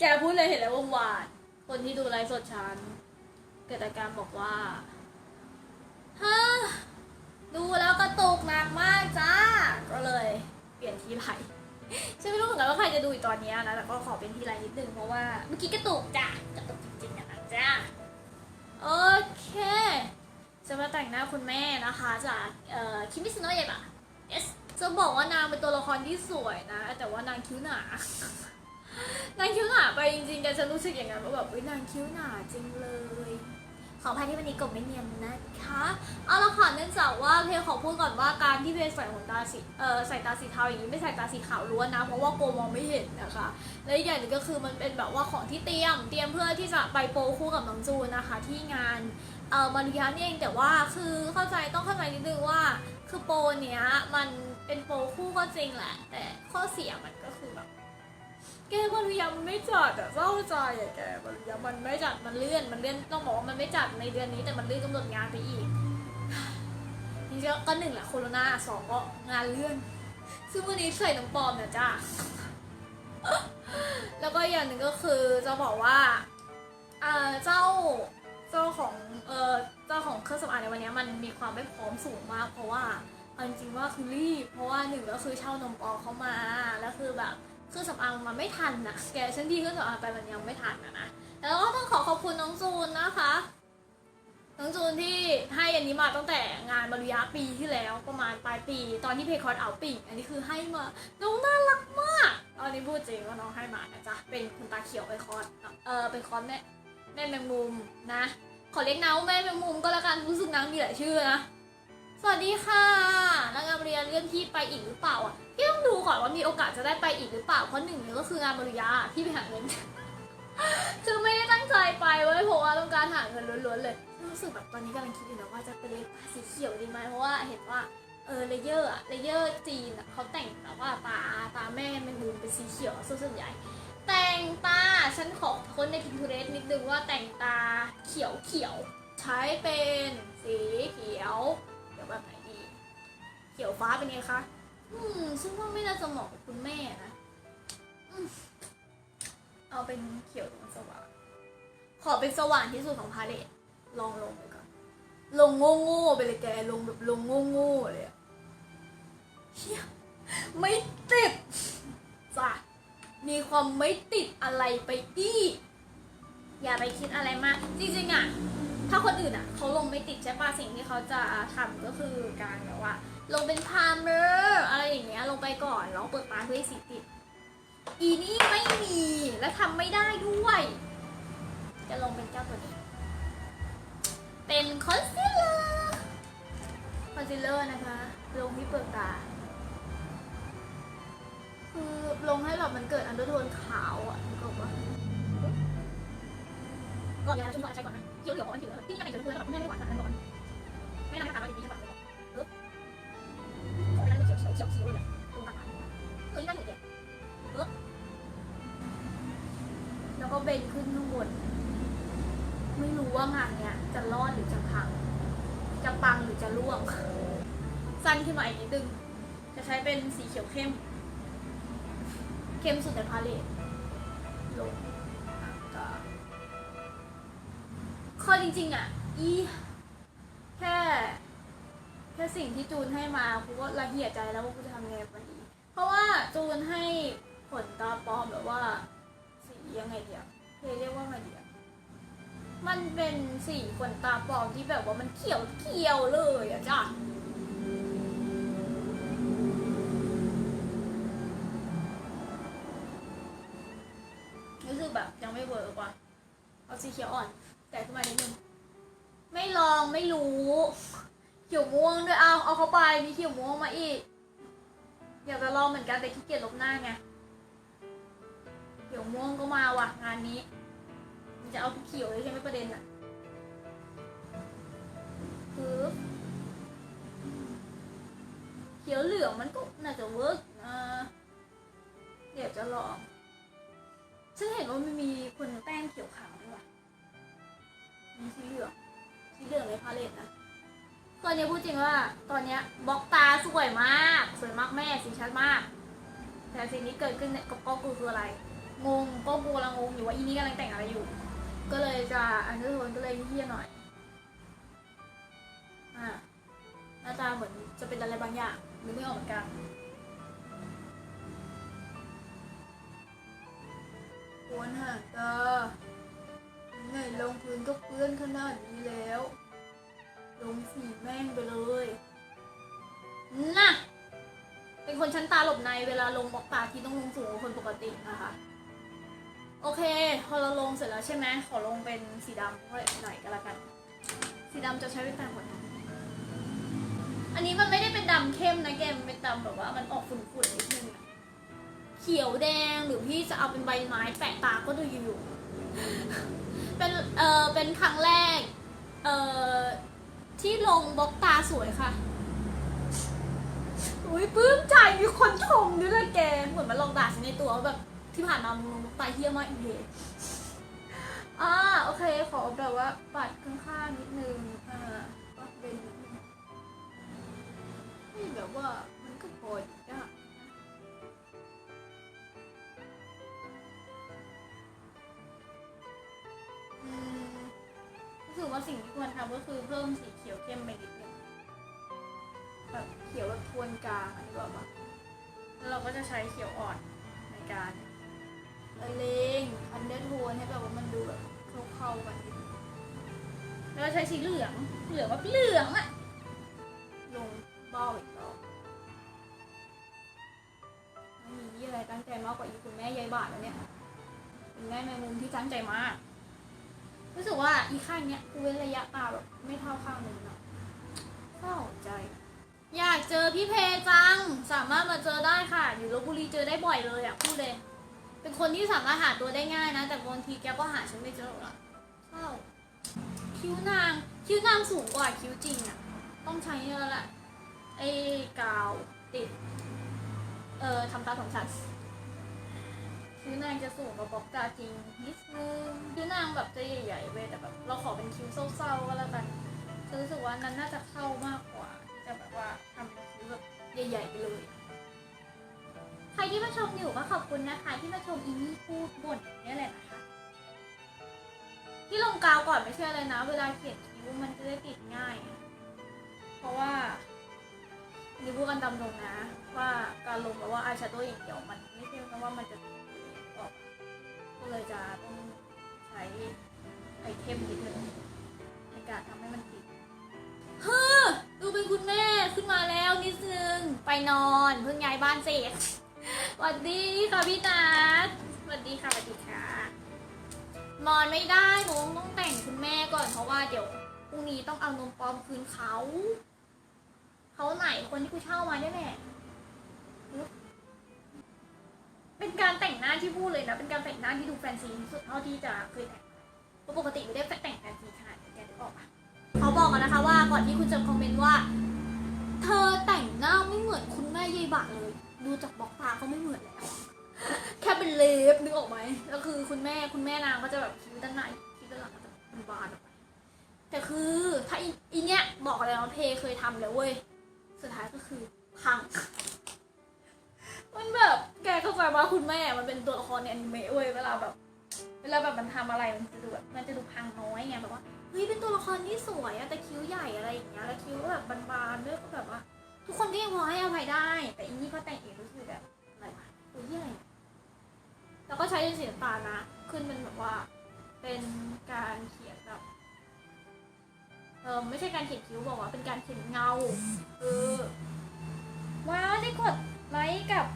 แกพูดเลยเห็นแล้วว่าหวาน คนที่ดูไลฟ์สดฉันเกิดอาการบอกว่าฮะดูแล้วกระตุกหนักมากจ้า ก็เลย เปลี่ยนที่ไลฟ์ฉันไม่รู้เหมือนกันว่าใครจะดูอีกตอนนี้นะแต่ก็ขอเป็นที่ไลฟ์นิดนึงเพราะว่าเมื่อกี้กระตุกจ้ะกระตุกจริงๆอะนะจ้าโอเค จะมาแต่งหน้าคุณแม่นะคะจากคิมิสโนะเยบะ yes จะบอกว่านางเป็นตัวละครที่สวยนะ แต่ว่านางคิ้วหนา นางคิ้วหนาไปจริงๆแกฉันรู้สึกอย่างนั้นว่าแบบเฮ้ยนางคิ้วหนาจริงเลย ขออภัยที่วันนี้กบไม่เนียนนะคะ เอาละค่ะเนื่องจากว่าเพลขอพูดก่อนว่าการที่เพลใส่ขนตาสีเออใส่ตาสีเทาอย่างนี้ไม่ใส่ตาสีขาวล้วนนะ เพราะว่าโกมองไม่เห็นนะคะ และอีกอย่างหนึ่งก็คือมันเป็นแบบว่าของที่เตรียม เตรียมเพื่อที่จะไปโปคู่กับน้องจูนนะคะ ที่งานเออมาริยานี่เองแต่ว่าคือเข้าใจต้องเข้าใจนิดนึงว่า คือโปเนี้ยมันเป็นโปคู่ก็จริงแหละ แต่ข้อเสียมันก็คือแบบ แกมาริยามันไม่จัดอะเศร้าใจอะแกมาริยามันไม่จัดมันเลื่อนมันเลื่อนต้องบอกว่ามันไม่จัดในเดือนนี้แต่มันเลื่อนกำหนดงานไปอีกนี่ก็ก็หนึ่งแหละโคโรนาสองก็งานเลื่อน ซึ่งวันนี้ใส่น้ำปลอมเนี่ยจ้าแล้วก็อย่างหนึ่งก็คือจะบอกว่าเออเจ้าเจ้าของเออเจ้าของเครื่องสำอางในวันนี้มันมีความไม่พร้อมสูงมาก เพราะว่าจริงๆว่าคือรีบเพราะว่าหนึ่งก็คือเช่านมปลอมเข้ามาแล้วคือแบบ เครื่องสำอางมันไม่ทันนะแกฉันที่เครื่องสำอางไปมันยังไม่ทันนะนะแล้วก็ต้องขอขอบคุณน้องจูนนะคะ น้องจูนที่ให้อันนี้มาตั้งแต่งานบริยาปีที่แล้วประมาณปลายปี ตอนที่เพคคอร์ดเอาปิ่งอันนี้คือให้มาน้องน่ารักมากตอนนี้พูดจริงว่าน้องให้มานะจ๊ะเป็นคุณตาเขียวไปคอร์ดเออเป็นคอร์ดแม่แม่แมงมุมนะ ขอเรียกน้าแม่แมงมุมก็แล้วกันรู้สึกนางมีหลายชื่อนะ สวัสดีค่ะนางงานบริยาเลื่อนพี่ไปอีกหรือเปล่าอะพี่ต้องดูก่อนว่ามีโอกาสจะได้ไปอีกหรือเปล่าเพราะหนึ่งเนี่ยก็คืองานบริยาพี่ไปหาเงินคือไม่ได้ตั้งใจไปเว้ยเพราะว่าต้องการหาเงินล้วนๆเลยรู้สึกแบบตอนนี้กำลังคิดอยู่นะว่าจะเป็นเลตาสีเขียวดีไหมเพราะว่าเห็นว่าเออเลเยอร์อะเลเยอร์จีนอะเขาแต่งแบบว่าตาตาแม่เป็นมุมเป็นสีเขียวส่วนใหญ่ แต่งตาฉันขอค้นใน Pinterest นิดนึงว่าแต่งตาเขียวเขียวๆใช้เป็นสีเขียว แบบไหนดี เขียวฟ้าเป็นไงคะ อืมซึ่งว่าไม่น่าจะเหมาะกับคุณแม่นะอืมเอาเป็นเขียวสว่าง ขอเป็นสว่างที่สุดของพาเลตลองลงไปก่อน ลงโง่ๆไปเลยแก ลงแบบลงโง่ๆเลยอะเฮียไม่ติดจ้ะมีความไม่ติดอะไรไปอีกอย่าไปคิดอะไรมาก จริงๆอะ ถ้าคนอื่นอะเขาลงไม่ติดใช่ป่ะสิ่งที่เขาจะทำก็คือการแบบว่า ลงเป็นพาร์เมอร์อะไรอย่างเงี้ยลงไปก่อนแล้วเปิดตาเพื่อให้สีติด อีนี่ไม่มีและทำไม่ได้ด้วย จะลงเป็นเจ้าตัวนี้ เป็นคอนซีลเลอร์คอนซีลเลอร์นะคะ ลงที่เปลือกตา คือลงให้แบบมันเกิดอันเดอร์โทนขาวอะนึกออกปะก่อนยาชุ่มก่อนใช้ก่อนนะเขียวเหลืองของมันผิว ที่นี่เป็นเขียวเหลืองแบบไม่ไม่หวานขนาดนั้นก่อนไม่นานนะคะเราจะมีใช่ปะปึ๊บขอให้นั่นเขียวเขียวเขียวเขียวเลยตรงกลางเออที่นั่นอยู่เนี่ยปึ๊บแล้วก็เบนขึ้นข้างบนไม่รู้ว่างานเนี้ยจะรอดหรือจะพัง จะปังหรือจะร่วง สั้นขึ้นมาอีกนิดนึง จะใช้เป็นสีเขียวเข้ม เข้มสุดในพาเลตลง ข้อจริงๆอะ อีแค่ แค่สิ่งที่จูนให้มากูก็ละเอียดใจแล้วว่ากูจะทำไงวันนี้ เพราะว่าจูนให้ขนตาปลอมแบบว่าสียังไงเดียวเรียกว่าไงเดียวมันเป็นสีขนตาปลอมที่แบบว่ามันเขียวเขียวๆเลยอะจ้ะรู้สึกแบบยังไม่เวิร์กว่ะเอาสีเขียวอ่อน แต่ขึ้นมานิดนึงไม่ลองไม่รู้เขียวม่วงด้วยเอาเอาเข้าไปมีเขียวม่วงมาอีกอยากจะลองเหมือนกันแต่ขี้เกียจลบหน้าไงเขียวม่วงก็มาว่ะงานนี้ มันจะเอาทุกเขียวเลยใช่ไหมประเด็นอะคือเขียวเหลืองมันก็น่าจะเวิร์กนะเดี๋ยวจะลองฉันเห็นว่ามันมีคนแต้มเขียวขาว มีสีเหลืองสีเหลืองในพาเลตนะตอนนี้พูดจริงว่า ตอนเนี้ยบล็อกตาสวยมาก สวยมากแม่สีชัดมาก แต่สิ่งที่เกิดขึ้นเนี่ยก็ก็คืออะไร งงก็กูกำลังงงอยู่ว่าอีนี่กำลังแต่งอะไรอยู่ ก็เลยจะอันเดอร์โทนก็เลยเฮี้ยหน่อย อ่าหน้าตาเหมือนจะเป็นอะไรบางอย่างหรือไม่ออกเหมือนกันควรหาตางพื้น ก็เปื้อนขนาดนี้แล้ว ลงสีแม่งไปเลยน่ะเป็นคนชั้นตาหลบในเวลาลงบล็อกตาที่ต้องลงสูงกว่าคนปกตินะคะ โอเค พอเราลงเสร็จแล้วใช่ไหมขอลงเป็นสีดำหน่อยก็แล้วกัน สีดำจะใช้เป็นแต่งหมดอันนี้มันไม่ได้เป็นดำเข้มนะเกมเป็นดำแบบว่ามันออกฝุ่นๆนิดนึงเขียวแดงหรือพี่จะเอาเป็นใบไม้แปะตาก็ดูอยู่ เป็นเออเป็นครั้งแรกเออที่ลงบล็อกตาสวยค่ะ อุ้ยปลื้มใจมีคนชมด้วยนะแก เหมือนมาลองด่าฉันในตัวแบบที่ผ่านมามึงลงบล็อกตาเฮี้ยมากอีเดอ่าโอเค ขอแบบว่าปัดข้างๆนิดนึง อ่าก็เป็นนิดนึงให้แบบว่ามันก็พอ ว่าสิ่งที่ควรทำก็คือเพิ่มสีเขียวเข้มไปนิดนึงแบบเขียวแบบโทนกลางอันนี้แบบว่าแล้วเราก็จะใช้เขียวอ่อนในการละเลงอันเดอร์โทนให้แบบว่ามันดูแบบเข้าๆกันนิดนึงแล้วก็ใช้สีเหลืองเหลืองแบบเหลืองอะลงเบ้าอีกรอบไม่มียี่อะไรตั้งใจมากกว่าอีคุณแม่ยายบาทแล้วเนี่ยคุณแม่แมงมุมที่ตั้งใจมาก รู้สึกว่าอีข้างเนี้ยกูเว้นระยะตาแบบไม่เท่าข้างนึงเนาะเศร้าใจ อยากเจอพี่เพจัง สามารถมาเจอได้ค่ะ อยู่ลบบุรีเจอได้บ่อยเลยอะพูดเลย เป็นคนที่สามารถหาตัวได้ง่ายนะ แต่บางทีแกก็หาฉันไม่เจอหรอกเศร้าคิ้วนางคิ้วนางสูงกว่าคิ้วจริงอะต้องใช้นี่แล้วแหละไอ้กาวติด เอ่อทำตาของฉัน คิ้วนางจะสูงกว่าบ็อกตาจริงนิดนึงคิ้วนางแบบจะใหญ่ๆเว้ยแต่แบบเราขอเป็นคิ้วเศร้าๆก็แล้วกันฉันรู้สึกว่านั้นน่าจะเข้ามากกว่าที่จะแบบว่าทำเป็นคิ้วแบบใหญ่ๆไปเลยใครที่มาชมอยู่ก็ขอบคุณนะคะ ที่มาชมอินนี่พูดบ่นนี่แหละนะคะ ที่ลงกาวก่อนไม่ใช่อะไรนะ เวลาเขียนคิ้วมันจะได้ติดง่าย เพราะว่านี่พูดกันตามตรงนะ ว่าการลงแบบว่าอายแชโดว์อย่างเดียวมันไม่ใช่นะว่ามันจะ เลยจะต้องใช้ไอเทมนิดนึงในการทำให้มันติดเฮ้อดูเป็นคุณแม่ขึ้นมาแล้วนิดนึง ไปนอนเพิ่งย้ายบ้านเสร็จสวัสดีค่ะพี่นัทสวัสดีค่ะสวัสดีค่ะนอนไม่ได้หนูต้องแต่งคุณแม่ก่อนเพราะว่าเดี๋ยวพรุ่งนี้ต้องเอานมปลอมคืนเขา เขาไหนคนที่กูเช่ามาเนี่ยแหละเป็น ที่พูดเลยนะ เป็นการแต่งหน้าที่ดูแฟนซีที่สุดเท่าที่จะเคยแต่งเพราะปกติไม่ได้แต่งแฟนซีขนาดนี้แกนึกออกปะเขาบอกกันนะคะว่าก่อนที่คุณจะคอมเมนต์ว่า เธอแต่งหน้าไม่เหมือนคุณแม่ยายบะเลย ดูจากบล็อกตาก็ไม่เหมือนแล้วแค่เป็นเล็บนึกออกไหมแล้วคือคุณแม่คุณแม่นางก็จะแบบคิ้วด้านในคิ้วด้านหลังก็จะเป็นบานออกไปแต่คือถ้าอีอีเนี้ยบอกเลยว่าเพเคยทำแล้วเว้ยสุดท้ายก็คือพัง ว่าคุณแม่มันเป็นตัวละครในอนิเมะเว้ยเวลาแบบ เวลาแบบมันทำอะไรมันจะดูแบบมันจะดูพังน้อยไงแบบว่าเฮ้ยเป็นตัวละครที่สวยอะแต่คิ้วใหญ่อะไรอย่างเงี้ยแล้วคิ้วก็แบบบานๆด้วยก็แบบว่าทุกคนก็ยังพอให้อภัยได้ แต่อีนี่พอแต่งเองรู้สึกแบบอะไรวะตัวที่อะไรเนี่ยแล้วก็ใช้เป็นสีน้ำตานะ ขึ้นเป็นแบบว่า เป็นการเขียนแบบเออไม่ใช่การเขียนคิ้วบอกว่าเป็นการเขียนเงาเออว้าวได้กดไลค์กับ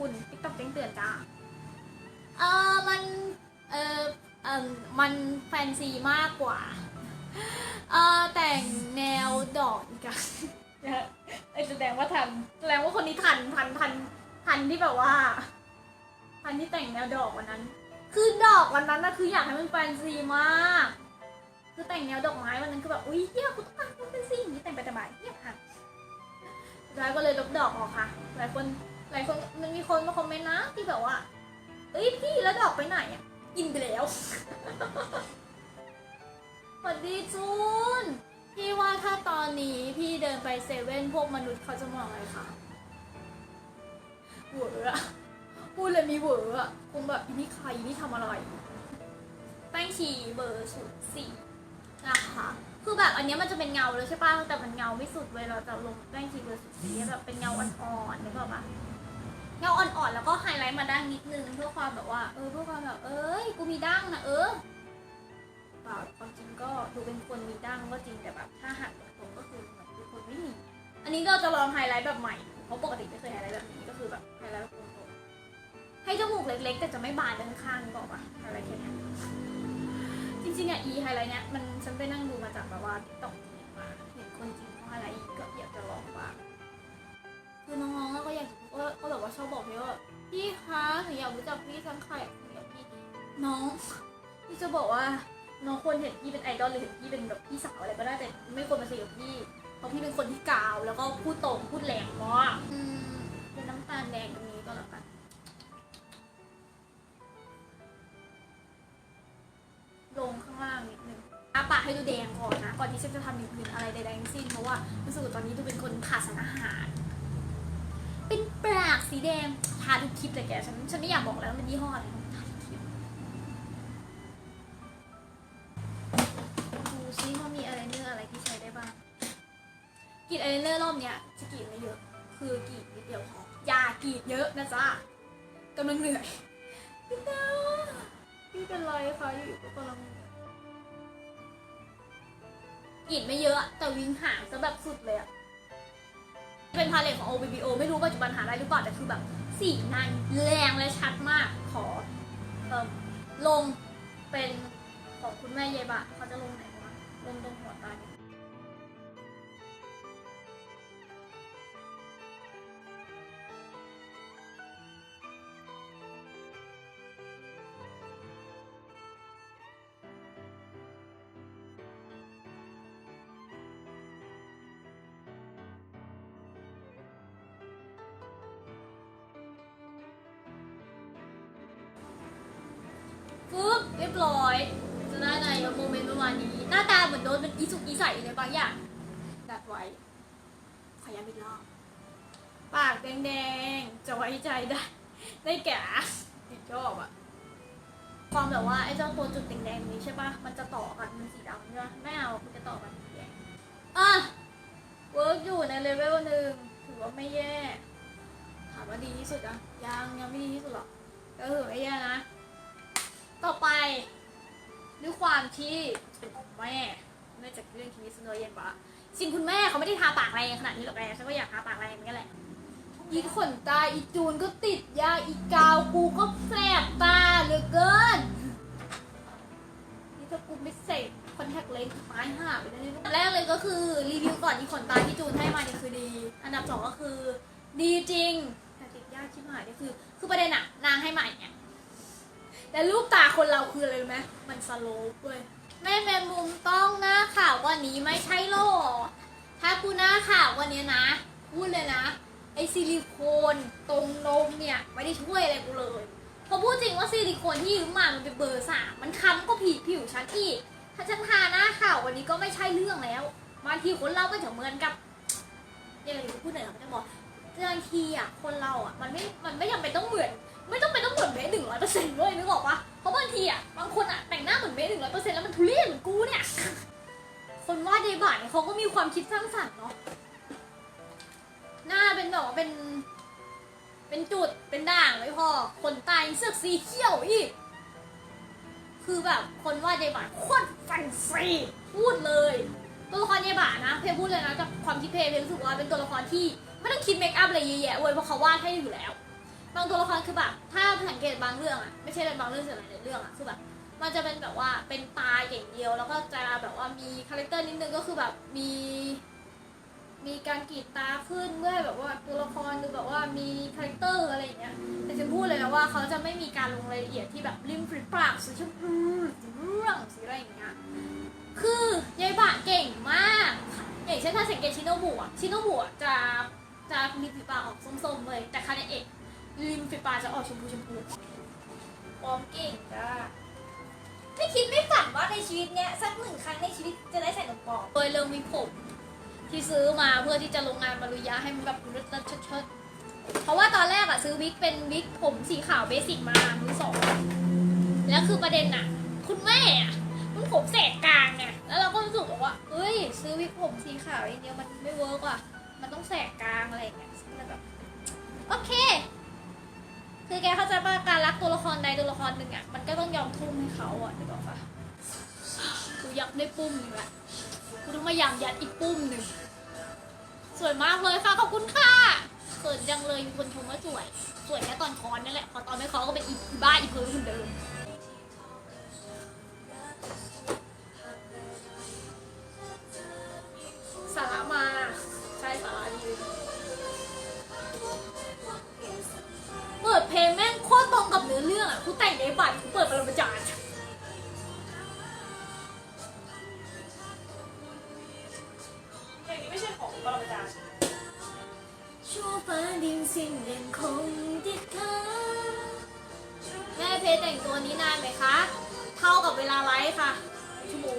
คุณติ๊กต็อกแจ้งเตือนจ้า เออมัน เออเออมันแฟนซีมากกว่า เออแต่งแนวดอกอีกันนะไอ้แสดงว่าทันแสดงว่าคนนี้ทันทันทันทันที่แบบว่า ทันที่แต่งแนวดอกวันนั้น คือดอกวันนั้นนะคืออยากให้มันแฟนซีมาก คือแต่งแนวดอกไม้วันนั้นคือแบบอุ้ยเฮียกูต้องการมันเป็นสีอย่างนี้แต่งไปแต่บ่ายเฮียค่ะสุดท้ายก็เลยลบดอกออกค่ะ หลายคน หลายคนมันมีคนมาคอมเมนต์นะที่แบบว่า เอ้ยพี่แล้วดอกไปไหนอะ กินไปแล้ว สวัสดีจูน พี่ว่าถ้าตอนนี้พี่เดินไปเซเว่นพวกมนุษย์เขาจะมองอะไรคะเหวออะพูดเลยมีเหวออะคงแบบอีนี่ใครอีนี่ทำอะไร แป้งชีเบอร์ศูนย์สี่นะคะคือแบบอันนี้มันจะเป็นเงาเลยใช่ปะแต่มันเงาไม่สุดเว้ยเราจะลงแป้งชีเบอร์ศูนย์สี่แบบเป็นเงาอ่อนๆนึกออกปะ มาด้านนิดนึงเพื่อความแบบว่า เออเพื่อความแบบ เอ้ยกูมีดั้งนะเออเปล่าความจริงก็ดูเป็นคนมีดั้งก็จริงแต่แบบถ้าหักตรงก็คือเหมือนเป็นคนไม่มี อันนี้เราจะลองไฮไลท์แบบใหม่เพราะปกติไม่เคยไฮไลท์แบบนี้ก็คือแบบไฮไลท์แบบตรงๆให้จมูกเล็กๆ แต่จะไม่บานด้านข้างนึกออกปะไฮไลท์แค่นี้จริงๆอะอีไฮไลท์เนี้ยมันฉันไปนั่งดูมาจากแบบว่าติ๊กต็อกมาเห็นคนจริงเขาไฮไลท์อีกก็อยากจะลองบ้างคือน้องๆก็อยากก็ก็แบบว่าชอบบอก พี่ว่าพี่คะหนูอยากรู้จักพี่สังไข่หนูอยากพี่น้องพี่จะบอกว่าน้องควรเห็นพี่เป็นไอดอลหรือเห็นพี่เป็นแบบพี่สาวอะไรก็ได้แต่ไม่ควรมาสนิทกับพี่เพราะพี่เป็นคนที่กาวแล้วก็พูดตรงพูดแรงมากอืมเป็นน้ำตาลแดงตรงนี้ก็แล้วกันลงข้างล่างนิดนึงอาปากให้ดูแดงก่อนนะ ก่อนที่ฉันจะทำอย่างอื่นอะไรใดๆทั้งสิ้นเพราะว่ารู้สึกว่าตอนนี้ดูเป็นคนขาดสารอาหารเป็นปากสีแดงทาทุกคลิปเลยแกฉันฉันไม่อยากบอกแล้วมันยี่ห้ออะไรทาทุกคลิปดูซิว่ามีอะไรเนื้ออะไรที่ใช้ได้บ้างกรีดอะไรเนอร์รอบเนี้ยจะกรีดไม่เยอะ คือกรีดนิดเดียวพออย่ากรีดเยอะนะจ๊ะกำลังเหนื่อยพี่ตาพี่เป็นไรคะอยู่ๆก็กำลังเหนื่อยกรีดไม่เยอะอะ แต่วิ่งห่างซะแบบสุดเลยอะ เป็นพาเลตของ OBBO ไม่รู้ปัจจุบันหาได้หรือเปล่าแต่คือแบบสีนางแรงและชัดมากขอเอ่อลงเป็นของคุณแม่เยบะเขาจะลงไหนวะลงตรงหัวตา ปึ๊บเรียบร้อยจะได้ในโมเมนต์ประมาณนี้ หน้าตาเหมือนโดนเป็นอีสุกอีใสเลยบางอย่างดัดไว้ ขอย้ำอีกรอบปากแดงๆจะไว้ใจได้ ได้แก่ติดชอบอะความแบบว่าไอ้เจ้าตัวจุดแดงๆนี้ใช่ปะมันจะต่อกันมันสีดำใช่ปะไม่เอาคุณจะต่อกันสีแดงอะเวิร์กอยู่ในเลเวลหนึ่งถือว่าไม่แย่ ถามว่าดีที่สุดอะยังยังไม่ดีที่สุดหรอกก็ถือว่าไม่แย่นะต่อไปด้วย ความที่เป็นคุณแม่แม่จากเรื่องคิมิสโนะเย็นปะจริงคุณแม่เขาไม่ได้ทาปากแรงขนาดนี้หรอกแกฉันก็อยากทาปากแรงเหมือนกันแหละอีขนตาอีจูนก็ติดยาอีกาวกูก็แสบตาเหลือเกินนี่ถ้ากูไม่เสกคอนแทคเลนส์ตายห่าไปเลยอันแรกเลยก็คือรีวิวก่อนอีขนตาที่จูนให้มาเนี่ยคือดี อันดับสองก็คือ ดีจริงแต่ติดยากชิบหายเนี่ยคือ คือประเด็นอะนางให้มาอย่างเงี้ย แต่รูปตาคนเราคืออะไรรู้ไหมมันสโลปเว้ยแม่แมงมุมต้องหน้าขาวกว่านี้ไม่ใช่หรอถ้ากูหน้าขาวกว่านี้นะพูดเลยนะ ไอซิลิโคนตรงนมเนี่ยไม่ได้ช่วยอะไรกูเลยเพราะพูดจริงว่าซิลิโคนที่ยืมมามันเป็นเบอร์สามมันค้ำก็ผิวผิวฉันอีกถ้าฉันทาหน้าขาววันนี้ก็ไม่ใช่เรื่องแล้วบางทีคนเราก็จะเหมือนกับยังไงพูดหน่อยเขาจะบอกบางทีอะคนเราอะมันไม่มันไม่จำเป็นต้องเหมือน ไม่ต้องเป็นต้องเหมือนเบสหนึ่งร้อยเปอร์เซ็นต์ด้วยนึกออกปะเพราะบางทีอะบางคนอะแต่งหน้าเหมือนเบสหนึ่งร้อยเปอร์เซ็นต์แล้วมันทุเรศเหมือนกูเนี่ย คนวาดเดบาเนี่ยเขาก็มีความคิดสร้างสรรค์เนาะหน้าเป็นแบบว่าเป็น เป็นจุดเป็นด่างไม่พอขนตายเสือกสีเขียวอีก คือแบบคนวาดเดบาโคตรแฟนซีพูดเลยตัวละครเดบานะเพย์พูดเลยนะจากความคิดเพย์เพย์รู้สึกว่าเป็นตัวละครที่ไม่ต้องคิดเมคอัพอะไรเยอะแยะเว้ยเพราะเขาวาดให้อยู่แล้ว บางตัวละครคือแบบถ้าสังเกตบางเรื่องอะไม่ใช่บางเรื่องแต่หลายเรื่องอะคือแบบมันจะเป็นแบบว่าเป็นตาอย่างเดียวแล้วก็จะแบบว่ามีคาแรคเตอร์นิดนึงก็คือแบบมีมีการกรีดตาขึ้นเมื่อแบบว่าตัวละครดูแบบว่ามีคาแรคเตอร์อะไรอย่างเงี้ยแต่ฉันพูดเลยนะว่าเขาจะไม่มีการลงรายละเอียดที่แบบริมฝีปากสีชมพูสีเรื่องสีอะไรอย่างเงี้ยคือยายบะเก่งมากอย่างเช่นถ้าสังเกตชิโนบุอะชิโนบุอะจะจะมีฝีปากออกส้มๆเลยแต่คาเนเอะ ริมฝีปากจะออกชมพูชมพูปลอมเก่งจ้าไม่คิดไม่ฝันว่าในชีวิตเนี้ยสักหนึ่งครั้งในชีวิตจะได้ใส่นมปลอมโดยเริ่มมีผมที่ซื้อมาเพื่อที่จะลงงานมารุยะให้มันแบบเลิศๆเชิดเพราะว่าตอนแรกอะซื้อวิกเป็นวิกผมสีขาวเบสิกมามือสองแล้วคือประเด็นอะคุณแม่อะมันผมแสกกลางไงแล้วเราก็รู้สึกว่าเอ้ย ซื้อวิกผมสีขาวอย่างเดียวมันไม่เวิร์กว่ะมันต้องแสกกลางอะไรอย่างเงี้ยก็เลยแบบโอเค คือแกเข้าใจป่ะการรักตัวละครใดตัวละครหนึ่งอะมันก็ต้องยอมทุ่มให้เขาอะนึกออกปะกูยับได้ปุ้มหนึ่งละกูต้องมายามยัดอีกปุ้มหนึ่งสวยมากเลยค่ะขอบคุณค่ะเกิดจังเลยมีคนชมว่าสวย สวยแค่ตอนคอนนั่นแหละพอตอนไม่คอนก็เป็นอีบ้าอีเพิร์เหมือนเดิมิ่งยังคงที่เธอแม่เพจแต่งตัวนี้นานไหมคะ เท่ากับเวลาไลฟ์ค่ะชั่วโมง